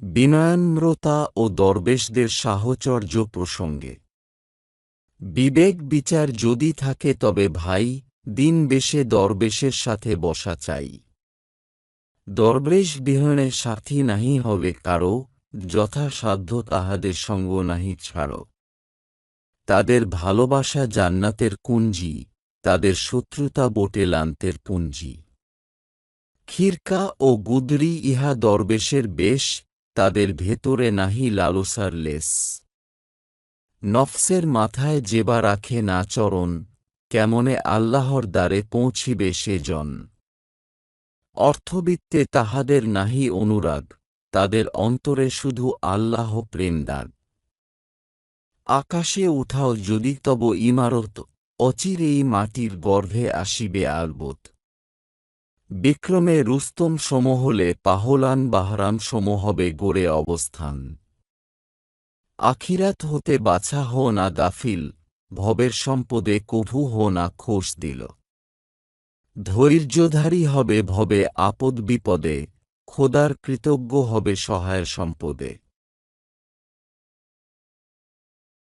বিনয়াম্রতা ও দরবেশদের সাহচর্য প্রসঙ্গে। বিবেক বিচার যদি থাকে তবে ভাই, দিন বেশে দরবেশের সাথে বসা চাই। দরবেশ বিহনে সাথী নাহি হবে কারও, যথাসাধ্য তাহাদের সঙ্গ নাহি ছাড়ো। তাদের ভালোবাসা জান্নাতের কুঞ্জি, তাদের শত্রুতা বোটে লান্তের পুঞ্জি। খিরকা ও গুদরি ইহা দরবেশের বেশ তাদের ভেতরে নাহি লালসার লেস। নফসের মাথায় যেবা রাখে না চরণ, কেমনে আল্লাহর দ্বারে পৌঁছিবে সে জন। অর্থবিত্তে তাহাদের নাহি অনুরাগ, তাদের অন্তরে শুধু আল্লাহ প্রেম দাগ। আকাশে উঠাও যদি তব ইমারত, অচিরেই মাটির গর্ভে আসিবে আলবোত বিক্রমে রুস্তম সম হলে পাহলান বাহরাম সম হবে গড়ে অবস্থান। আখিরাত হতে বাছা হো না গাফিল, ভবের সম্পদে কভু হো না খোশ দিল। ধৈর্যধারী হবে ভবে আপদ বিপদে, খোদার কৃতজ্ঞ হবে সহায় সম্পদে।